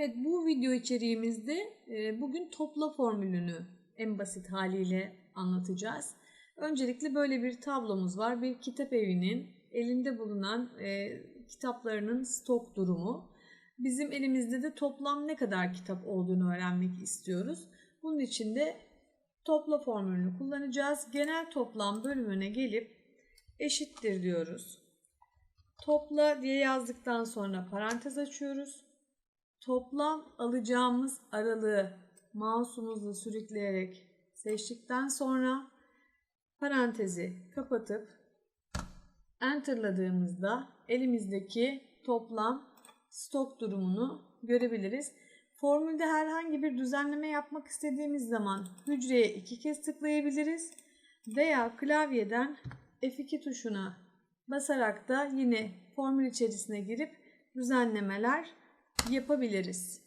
Evet bu video içeriğimizde e, bugün topla formülünü en basit haliyle anlatacağız. Öncelikle böyle bir tablomuz var. Bir kitap evinin elinde bulunan e, kitaplarının stok durumu. Bizim elimizde de toplam ne kadar kitap olduğunu öğrenmek istiyoruz. Bunun için de topla formülünü kullanacağız. Genel toplam bölümüne gelip eşittir diyoruz. Topla diye yazdıktan sonra parantez açıyoruz. Toplam alacağımız aralığı mouse'umuzla sürükleyerek seçtikten sonra parantezi kapatıp enterladığımızda elimizdeki toplam stok durumunu görebiliriz. Formülde herhangi bir düzenleme yapmak istediğimiz zaman hücreye iki kez tıklayabiliriz veya klavyeden F2 tuşuna basarak da yine formül içerisine girip düzenlemeler yapabiliriz.